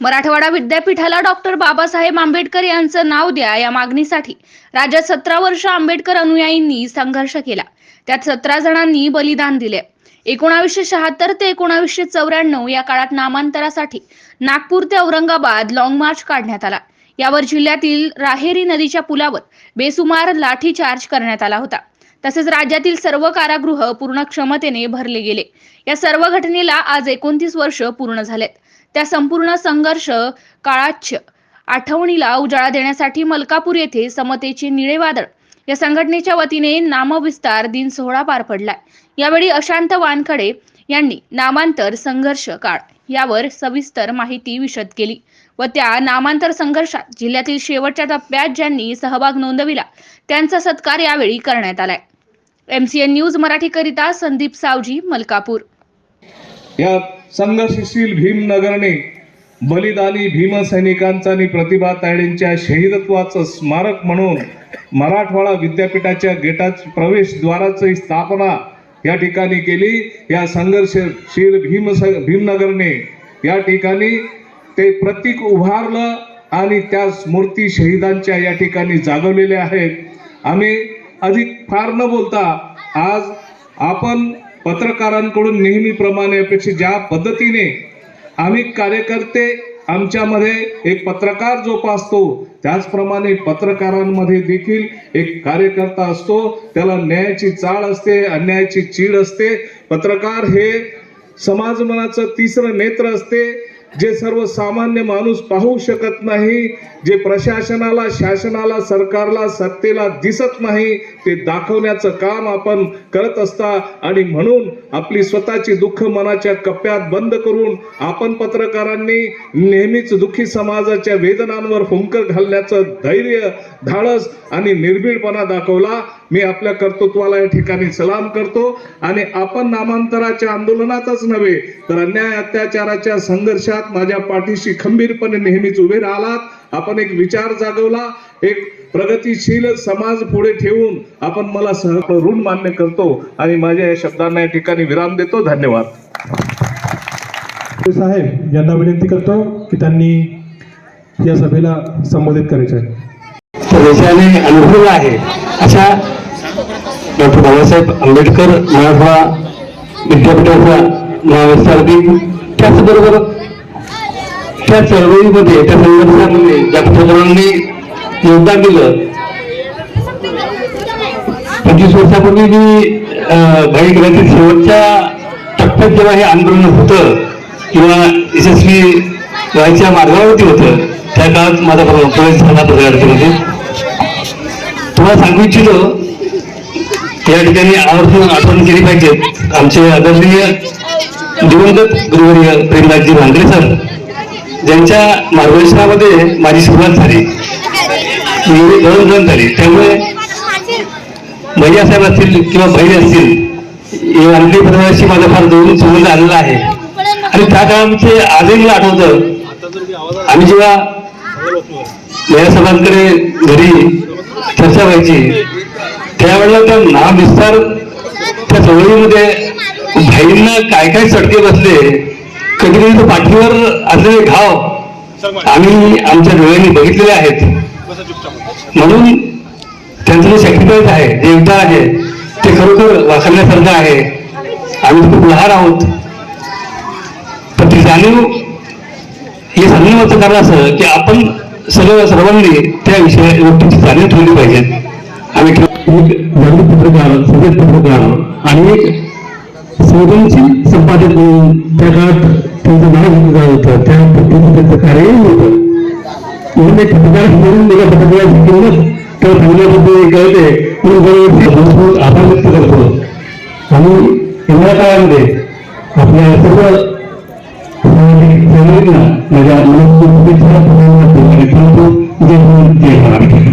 मराठवाडा विद्यापीठाला डॉक्टर बाबासाहेब आंबेडकर यांचं नाव द्या या मागणीसाठी राज्यात सतरा वर्ष आंबेडकर अनुयायींनी संघर्ष केला. त्यात सतरा जणांनी बलिदान दिले एकोणावीसशे शहात्तर ते एकोणावीसशे चौऱ्याण्णव या काळात नामांतरासाठी नागपूर ते औरंगाबाद लॉंग मार्च काढण्यात आला. यावर जिल्ह्यातील राहेरी नदीच्या पुलावर बेसुमार लाठीचार्ज करण्यात आला होता. तसेच राज्यातील सर्व कारागृह पूर्ण क्षमतेने भरले गेले. या सर्व घटनेला आज एकोणतीस वर्ष पूर्ण झालेत. त्या संपूर्ण संघर्ष काळाच्या आठवणीला उजाळा देण्यासाठी मलकापूर येथे समतेचे निळे वादळ. या संघटनेच्या वतीने नामविस्तार दिन सोहळा पार पडलाय. यावेळी अशांत वानखडे यांनी नामांतर संघर्ष काळ यावर सविस्तर माहिती विशद केली व त्या नामांतर संघर्षात जिल्ह्यातील शेवटच्या टप्प्यात ज्यांनी सहभाग नोंदविला त्यांचा सत्कार यावेळी करण्यात आलाय. एमसीएन न्यूज मराठीकरिता संदीप सावजी मलकापूर. या संघर्षशील भीमनगरने बलिदानी भीमसैनिकांचा आणि प्रतिभा तायडेंच्या शहीदत्वाचं स्मारक म्हणून मराठवाडा विद्यापीठाच्या गेटाच प्रवेशद्वाराची स्थापना या ठिकाणी केली. या संघर्षशील भीम भीमनगरने या ठिकाणी ते प्रतीक उभारलं आणि त्या स्मृती शहीदांच्या या ठिकाणी जागवलेल्या आहेत. आम्ही अधिक फार न बोलता आज आपण पत्रकारांकडून नेहमीप्रमाणे अपेक्षित ज्या पद्धतीने आम्ही कार्यकर्ते आमच्यामध्ये एक पत्रकार जोपासतो त्याचप्रमाणे पत्रकारांमध्ये देखील एक कार्यकर्ता असतो त्याला न्यायाची चाळ असते अन्यायाची चीड असते. पत्रकार हे समाजमनाचं तिसरं नेत्र असते. जे सर्वसामान्य माणूस पाहू शकत नाही जे प्रशासनाला शासनाला सरकारला सत्तेला दिसत नाही ते दाखवण्याचं काम आपण करत असता आणि म्हणून आपली स्वतःची दुःख मनाच्या कप्प्यात बंद करून आपण पत्रकारांनी नेहमीच दुःखी समाजाच्या वेदनांवर फुंकर घालण्याचं धैर्य धाडस आणि निर्भीडपणा दाखवला. मी आपल्या कर्तृत्वाला या ठिकाणी सलाम करतो आणि आपण नामांतराच्या आंदोलनातच नव्हे तर अन्याय अत्याचाराच्या संघर्षात माझ्या पाठीशी खंबीरपणे नेहमीच उभे राहिलात. आपण एक विचार जागवला एक प्रगतीशील समाज पुढे ठेवून आपण मला सह ऋण मान्य करतो आणि माझ्या या शब्दांना या ठिकाणी विराम देतो. धन्यवाद. साहेब यांना विनंती करतो की त्यांनी या सभेला संबोधित करायचे आहे. देशाने अनुभवला आहे. अशा डॉक्टर बाबासाहेब आंबेडकर मराठवाडा विद्यापीठाचा महाविस्तार दिन त्याचबरोबर त्या चळवळीमध्ये त्या संघर्षामध्ये ज्या पत्रकारांनी योगदान दिलं. पंचवीस वर्षापूर्वी मी भाई ग्रंथी शेवटच्या टप्प्यात जेव्हा हे आंदोलन होतं किंवा यशस्वी व्हायच्या मार्गावरती होतं त्या काळात माझा प्रवेश झाला पत्रकारितेमध्ये तुम्हाला सांगू इच्छितो या ठिकाणी आवर्जून आठवण केली पाहिजे. आमचे आदरणीय दिवंगत गुरुवर्य प्रेमदासजी भांगरे सर ज्यांच्या मार्गदर्शनामध्ये माझी सुरुवात झाली. मी झाली. त्यामुळे भैया साहेब असतील किंवा बहिणी असतील या आणखी पत्रकाराशी माझा फार जवळून संबंध आलेला आहे. आणि त्या काळामध्ये आजही मला आठवतं आम्ही जेव्हा या सर्वांकडे घरी चर्चा व्हायची. त्यावेळेला त्या नाम विस्तार त्या चळवळीमध्ये भाईंना काय काय चटके बसले कधी कधी पाठीवर असलेले घाव आम्ही आमच्या डोळ्यांनी बघितलेले आहेत. म्हणून त्यांचं जे सॅक्रिफाईस आहे जे युद्ध आहे ते खरोखर वाचण्यासारखं आहे. आम्ही खूप लहान आहोत. पण ती जाणीव हे सांगण्याचं कारण असं की आपण सर्व सर्वांनी त्या विषया गोष्टीची जाणीव ठेवली पाहिजे. आम्ही ठेव- पत्रकार सगळे पत्रकार आणि सर्वांची संपादक म्हणून त्या काळात त्यांचं नाव घेतलं होतं. त्या पद्धतीचं त्यांचं कार्यही होतं. म्हणून एक पत्रकार म्हणून एका पत्रकाराची किंमत त्या सांगण्याबद्दल कळते. म्हणून दरवर्षी भरपूर आभार व्यक्त करतो. आणि येणाऱ्या काळामध्ये आपल्या सर्व सामाजिक चळवळींना माझ्या मनस्फूर्तीच्या प्रमाणात आणि